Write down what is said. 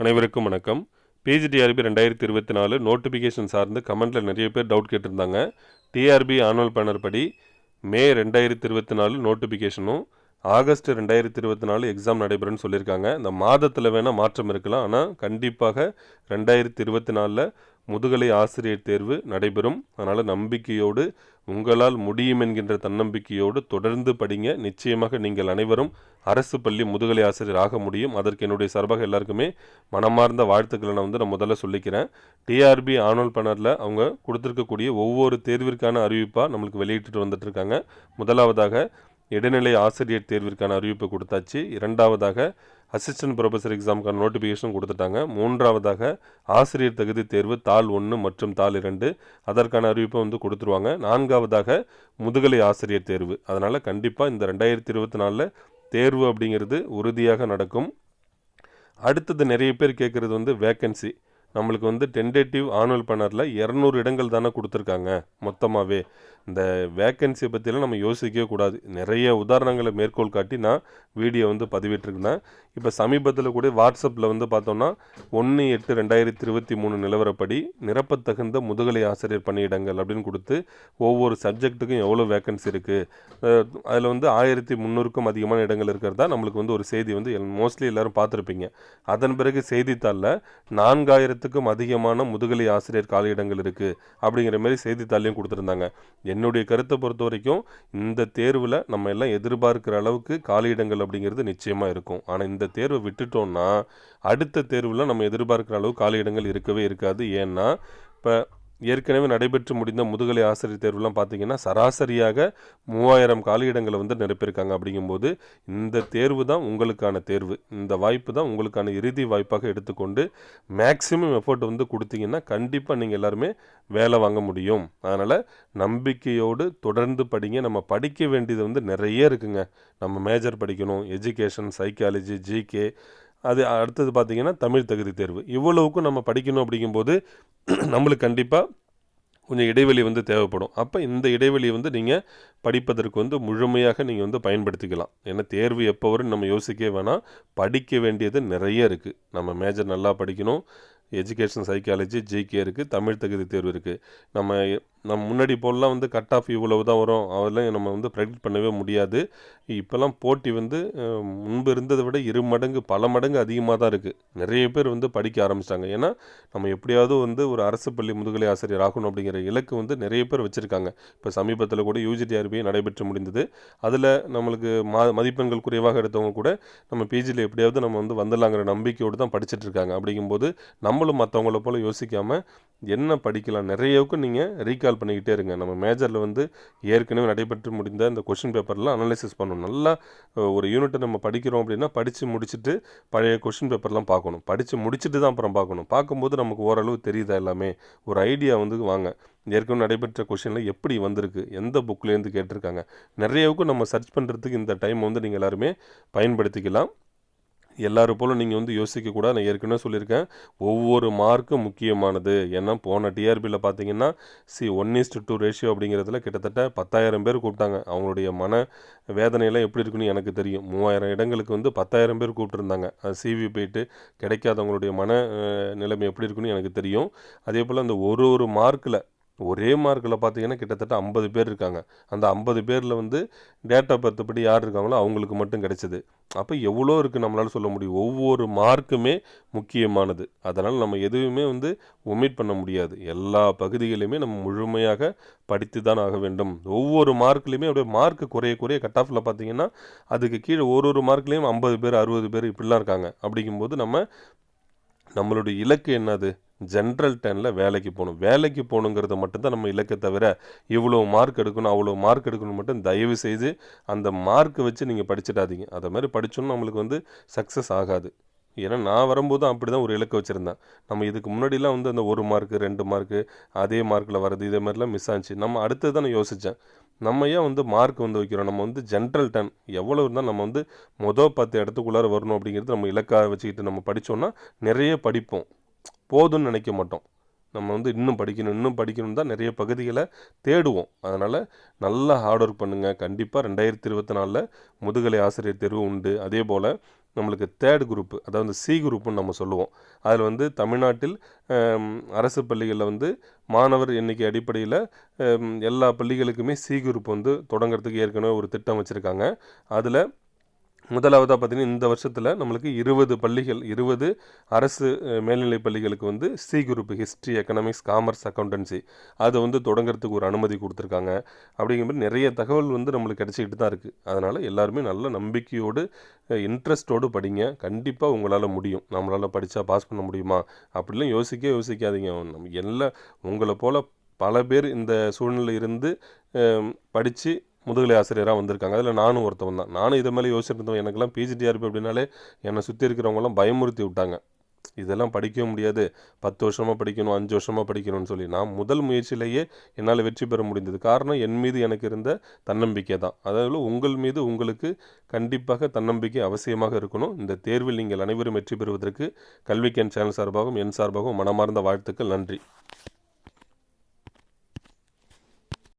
அனைவருக்கும் வணக்கம். பிஜிடிஆர்பி ரெண்டாயிரத்தி இருபத்தி நாலு நோட்டிஃபிகேஷன் சார்ந்து கமெண்ட்டில் நிறைய பேர் டவுட் கேட்டிருந்தாங்க. டிஆர்பி ஆனுவல் பேனர் படி மே ரெண்டாயிரத்தி இருபத்தி நாலு நோட்டிஃபிகேஷனும் ஆகஸ்ட் ரெண்டாயிரத்தி இருபத்தி நாலு எக்ஸாம் நடைபெறும்னு சொல்லியிருக்காங்க. இந்த மாதத்தில் வேணால் மாற்றம் இருக்கலாம். ஆனால் கண்டிப்பாக ரெண்டாயிரத்தி இருபத்தி நாலில் முதுகலை ஆசிரியர் தேர்வு நடைபெறும். அதனால் நம்பிக்கையோடு உங்களால் முடியும் என்கின்ற தன்னம்பிக்கையோடு தொடர்ந்து படிங்க. நிச்சயமாக நீங்கள் அனைவரும் அரசு பள்ளி முதுகலை ஆசிரியர் ஆக முடியும். அதற்கு என்னுடைய சார்பாக எல்லாருக்குமே மனமார்ந்த வாழ்த்துக்களை நான் வந்து நான் முதல்ல சொல்லிக்கிறேன். டிஆர்பி ஆனுவல் பேனரில் அவங்க கொடுத்துருக்கக்கூடிய ஒவ்வொரு தேர்விற்கான அறிவிப்பாக நம்மளுக்கு வெளியிட்டு வந்துட்டுருக்காங்க. முதலாவதாக இடைநிலை ஆசிரியர் தேர்விற்கான அறிவிப்பு கொடுத்தாச்சு. இரண்டாவதாக அசிஸ்டன்ட் ப்ரொஃபஸர் எக்ஸாமுக்கான நோட்டிஃபிகேஷன் கொடுத்துட்டாங்க. மூன்றாவதாக ஆசிரியர் தகுதி தேர்வு தாள் ஒன்று மற்றும் தாள் இரண்டு அதற்கான அறிவிப்பை வந்து கொடுத்துருவாங்க. நான்காவதாக முதுகலை ஆசிரியர் தேர்வு. அதனால் கண்டிப்பாக இந்த ரெண்டாயிரத்தி இருபத்தி நாலில் தேர்வு அப்படிங்கிறது உறுதியாக நடக்கும். அடுத்தது நிறைய பேர் கேட்குறது வந்து வேக்கன்சி நம்மளுக்கு வந்து டென்டேட்டிவ் ஆனுவல் பண்ணரில் இரநூறு இடங்கள் தானே கொடுத்துருக்காங்க மொத்தமாகவே இந்த வேக்கன்சியை பற்றிலாம் நம்ம யோசிக்கவே கூடாது. நிறைய உதாரணங்களை மேற்கோள் காட்டி நான் வீடியோ வந்து பதிவிட்டிருக்கேன் இப்போ சமீபத்தில் கூட வாட்ஸ்அப்பில் வந்து பார்த்தோம்னா ஒன்று எட்டு ரெண்டாயிரத்தி இருபத்தி மூணு நிலவரப்படி நிரப்பத்தகுந்த முதுகலை ஆசிரியர் பணியிடங்கள் அப்படின்னு கொடுத்து ஒவ்வொரு சப்ஜெக்ட்டுக்கும் எவ்வளோ வேக்கன்சி இருக்குது அதில் வந்து ஆயிரத்தி முந்நூறுக்கும் அதிகமான இடங்கள் இருக்கிறதா நம்மளுக்கு வந்து ஒரு செய்தி வந்து மோஸ்ட்லி எல்லோரும் பார்த்துருப்பீங்க. அதன் பிறகு செய்தித்தாளில் ஆயிரத்துக்கும் அதிகமான முதுகலை ஆசிரியர் காலியிடங்கள் இருக்குது அப்படிங்கிற மாதிரி செய்தித்தாள்லையும் கொடுத்துருந்தாங்க. என்னுடைய கருத்தை பொறுத்த வரைக்கும் இந்த தேர்வில் நம்ம எல்லாம் எதிர்பார்க்கிற அளவுக்கு காலியிடங்கள் அப்படிங்கிறது நிச்சயமாக இருக்கும். ஆனால் இந்த தேர்வை விட்டுட்டோம்னா அடுத்த தேர்வில் நம்ம எதிர்பார்க்குற அளவு காலியிடங்கள் இருக்கவே இருக்காது. ஏன்னா இப்போ ஏற்கனவே நடைபெற்று முடிந்த முதுகலை ஆசிரியர் தேர்வுலாம் பார்த்தீங்கன்னா சராசரியாக மூவாயிரம் காலியிடங்களை வந்து நிரப்பியிருக்காங்க அப்படிங்கும்போது இந்த தேர்வு தான் உங்களுக்கான தேர்வு. இந்த வாய்ப்பு தான் உங்களுக்கான இறுதி வாய்ப்பாக எடுத்துக்கொண்டு மேக்ஸிமம் எஃபோர்ட் வந்து கொடுத்தீங்கன்னா கண்டிப்பாக நீங்கள் எல்லாருமே வேலை வாங்க முடியும். அதனால் நம்பிக்கையோடு தொடர்ந்து படிங்க. நம்ம படிக்க வேண்டியது வந்து நிறைய இருக்குங்க. நம்ம மேஜர் படிக்கணும். எஜுகேஷன் சைக்காலஜி ஜிகே அது அடுத்தது பார்த்திங்கன்னா தமிழ் தகுதி தேர்வு. இவ்வளவுக்கும் நம்ம படிக்கணும் அப்படிங்கும்போது நம்மளுக்கு கண்டிப்பாக கொஞ்சம் இடைவெளி வந்து தேவைப்படும். அப்போ இந்த இடைவெளியை வந்து நீங்கள் படிப்பதற்கு வந்து முழுமையாக நீங்கள் வந்து பயன்படுத்திக்கலாம். ஏன்னா தேர்வு எப்போ வரும் நம்ம யோசிக்கவே வேணாம். படிக்க வேண்டியது நிறைய இருக்குது நம்ம மேஜர் நல்லா படிக்கணும். எஜுகேஷன் சைக்காலஜி ஜிகே இருக்குது தமிழ் தகுதி தேர்வு இருக்குது நம்ம நம்ம முன்னாடி போலலாம் வந்து கட் ஆஃப் இவ்வளவு தான் வரும். அதெல்லாம் நம்ம வந்து ப்ரெடிக்ட் பண்ணவே முடியாது. இப்போல்லாம் போட்டி வந்து முன்பு இருந்ததை விட இரு மடங்கு பல மடங்கு அதிகமாக தான் இருக்குது நிறைய பேர் வந்து படிக்க ஆரம்பிச்சிட்டாங்க. ஏன்னா நம்ம எப்படியாவது வந்து ஒரு அரசு பள்ளி முதுகலை ஆசிரியர் ஆகணும் அப்படிங்கிற இலக்கு வந்து நிறைய பேர் வச்சுருக்காங்க. இப்போ சமீபத்தில் கூட யூஜிடிஆர்பி நடைபெற்று முடிந்தது. அதில் நம்மளுக்கு மா மதிப்பெண்கள் குறைவாக எடுத்தவங்க கூட நம்ம பிஜியில் எப்படியாவது நம்ம வந்து வந்துடலாங்கிற நம்பிக்கையோடு தான் படிச்சுட்டு இருக்காங்க. அப்படிங்கும்போது நம்மளும் மற்றவங்கள போல் யோசிக்காமல் என்ன படிக்கலாம்? நிறையவுக்கு நீங்கள் ரீகால் பண்ணிக்கிட்டே இருங்க. நம்ம மேஜரில் வந்து ஏற்கனவே நடைபெற்று முடிந்த இந்த கொஷின் பேப்பர்லாம் அனலைசிஸ் பண்ணணும். நல்லா ஒரு யூனிட்டை நம்ம படிக்கிறோம் அப்படின்னா படித்து முடிச்சுட்டு பழைய கொஷின் பேப்பர்லாம் பார்க்கணும். படித்து முடிச்சுட்டு தான் அப்புறம் பார்க்கணும். பார்க்கும்போது நமக்கு ஓரளவு தெரியுதா எல்லாமே? ஒரு ஐடியா வந்து வாங்க. ஏற்கனவே நடைபெற்ற கொஷினில் எப்படி வந்திருக்கு? எந்த புக்லேருந்து கேட்டிருக்காங்க? நிறையவுக்கும் நம்ம சர்ச் பண்ணுறதுக்கு இந்த டைம் வந்து நீங்கள் எல்லாருமே பயன்படுத்திக்கலாம். எல்லாரும் போலும் நீங்கள் வந்து யோசிக்கக்கூடாது நான் ஏற்கனவே சொல்லியிருக்கேன். ஒவ்வொரு மார்க்கும் முக்கியமானது. ஏன்னா போன டிஆர்பியில் பார்த்தீங்கன்னா C one is to two ratio அப்படிங்கிறதுல கிட்டத்தட்ட பத்தாயிரம் பேர் கூப்பிட்டாங்க. அவங்களுடைய மன வேதனையெல்லாம் எப்படி இருக்குன்னு எனக்கு தெரியும். மூவாயிரம் இடங்களுக்கு வந்து பத்தாயிரம் பேர் கூப்பிட்டுருந்தாங்க. சிவி போயிட்டு கிடைக்காதவங்களுடைய மன நிலைமை எப்படி இருக்குன்னு எனக்கு தெரியும். அதே போல் அந்த ஒரு ஒரு மார்க்கில் ஒரே மார்க்கில் பார்த்தீங்கன்னா கிட்டத்தட்ட ஐம்பது பேர் இருக்காங்க. அந்த ஐம்பது பேரில் வந்து டேட்டா பர்த் படி யார் இருக்காங்களோ அவங்களுக்கு மட்டும் கிடைச்சிது. அப்போ எவ்வளோ இருக்குது நம்மளால் சொல்ல முடியும். ஒவ்வொரு மார்க்குமே முக்கியமானது. அதனால் நம்ம எதுவுமே வந்து ஒமிட் பண்ண முடியாது. எல்லா பகுதிகளையுமே நம்ம முழுமையாக படித்து தான் ஆக வேண்டும். ஒவ்வொரு மார்க்லேயுமே அப்படியே மார்க் குறைய குறைய கட் ஆஃபில் பார்த்தீங்கன்னா அதுக்கு கீழே ஒரு ஒரு மார்க்லேயும் ஐம்பது பேர் அறுபது பேர் இப்படிலாம் இருக்காங்க. அப்படிங்கும்போது நம்ம நம்மளுடைய இலக்கு என்னது? ஜென்ரல் டெனில் வேலைக்கு போகணும். வேலைக்கு போகணுங்கிறது மட்டும்தான் நம்ம இலக்கை தவிர இவ்வளோ மார்க் எடுக்கணும் அவ்வளோ மார்க் எடுக்கணும் மட்டும் தயவு செய்து அந்த மார்க்கை வச்சு நீங்கள் படிச்சிடாதீங்க. அதை மாதிரி படித்தோன்னா நம்மளுக்கு வந்து சக்ஸஸ் ஆகாது. ஏன்னா நான் வரும்போது அப்படி தான் ஒரு இலக்கு வச்சுருந்தேன். நம்ம இதுக்கு முன்னாடிலாம் வந்து அந்த ஒரு மார்க்கு ரெண்டு மார்க்கு அதே மார்க்கில் வர்றது இதே மாதிரிலாம் மிஸ் ஆச்சு. நம்ம அடுத்தது தான் நான் யோசித்தேன் நம்ம ஏன் வந்து மார்க் வந்து வைக்கிறோம்? நம்ம வந்து ஜென்ரல் டென் எவ்வளோ இருந்தால் நம்ம வந்து மொதல் பத்து இடத்துக்குள்ளார வரணும் அப்படிங்கிறது நம்ம இலக்காக வச்சுக்கிட்டு நம்ம படித்தோன்னா நிறைய படிப்போம். போதும்னு நினைக்க மாட்டோம். நம்ம வந்து இன்னும் படிக்கணும் இன்னும் படிக்கணும் தான் நிறைய பகுதிகளை தேடுவோம். அதனால் நல்லா ஹார்ட் ஒர்க் பண்ணுங்கள் கண்டிப்பாக ரெண்டாயிரத்தி இருபத்தி நாலில் முதுகலை ஆசிரியர் தேர்வு உண்டு. அதே போல் நம்மளுக்கு தேர்ட் குரூப்பு அதாவது சி குரூப்புன்னு நம்ம சொல்லுவோம். அதில் வந்து தமிழ்நாட்டில் அரசு பள்ளிகளில் வந்து மாணவர் எண்ணிக்கை அடிப்படையில் எல்லா பள்ளிகளுக்குமே சி குரூப் வந்து தொடங்குறதுக்கு ஏற்கனவே ஒரு திட்டம் வச்சுருக்காங்க. அதில் முதலாவதாக பார்த்தீங்கன்னா இந்த வருஷத்தில் நம்மளுக்கு இருபது பள்ளிகள் இருபது அரசு மேல்நிலை பள்ளிகளுக்கு வந்து C group history economics commerce accountancy அதை வந்து தொடங்குறதுக்கு ஒரு அனுமதி கொடுத்துருக்காங்க. அப்படிங்கிற மாதிரி நிறைய தகவல் வந்து நம்மளுக்கு கிடைச்சிக்கிட்டு தான் இருக்குது அதனால் எல்லாருமே நல்ல நம்பிக்கையோடு இன்ட்ரெஸ்ட்டோடு படிங்க. கண்டிப்பாக உங்களால் முடியும். நம்மளால் படித்தா பாஸ் பண்ண முடியுமா? அப்படிலாம் யோசிக்க யோசிக்காதீங்க. நம்ம எல்லாம் உங்களை போல் பல பேர் இந்த சூழ்நிலை இருந்து படித்து முதுகலை ஆசிரியராக வந்திருக்காங்க. அதில் நானும் ஒருத்தவன் தான். நானும் இதை மேலே யோசிச்சுட்டு எனக்கெல்லாம் பிஜிடிஆர்பி அப்படின்னாலே என்னை சுற்றி இருக்கிறவங்களாம் பயமுறுத்தி விட்டாங்க. இதெல்லாம் படிக்கவும் முடியாது. பத்து வருஷமாக படிக்கணும் அஞ்சு வருஷமாக படிக்கணும்னு சொல்லி. நான் முதல் முயற்சியிலேயே என்னால் வெற்றி பெற முடிந்தது. காரணம் என் மீது எனக்கு இருந்த தன்னம்பிக்கை தான். அதாவது உங்கள் மீது உங்களுக்கு கண்டிப்பாக தன்னம்பிக்கை அவசியமாக இருக்கணும். இந்த தேர்வில் நீங்கள் அனைவரும் வெற்றி பெறுவதற்கு கல்விக்கன் சேனல் சார்பாகவும் என் சார்பாகவும் மனமார்ந்த வாழ்த்துக்கள். நன்றி.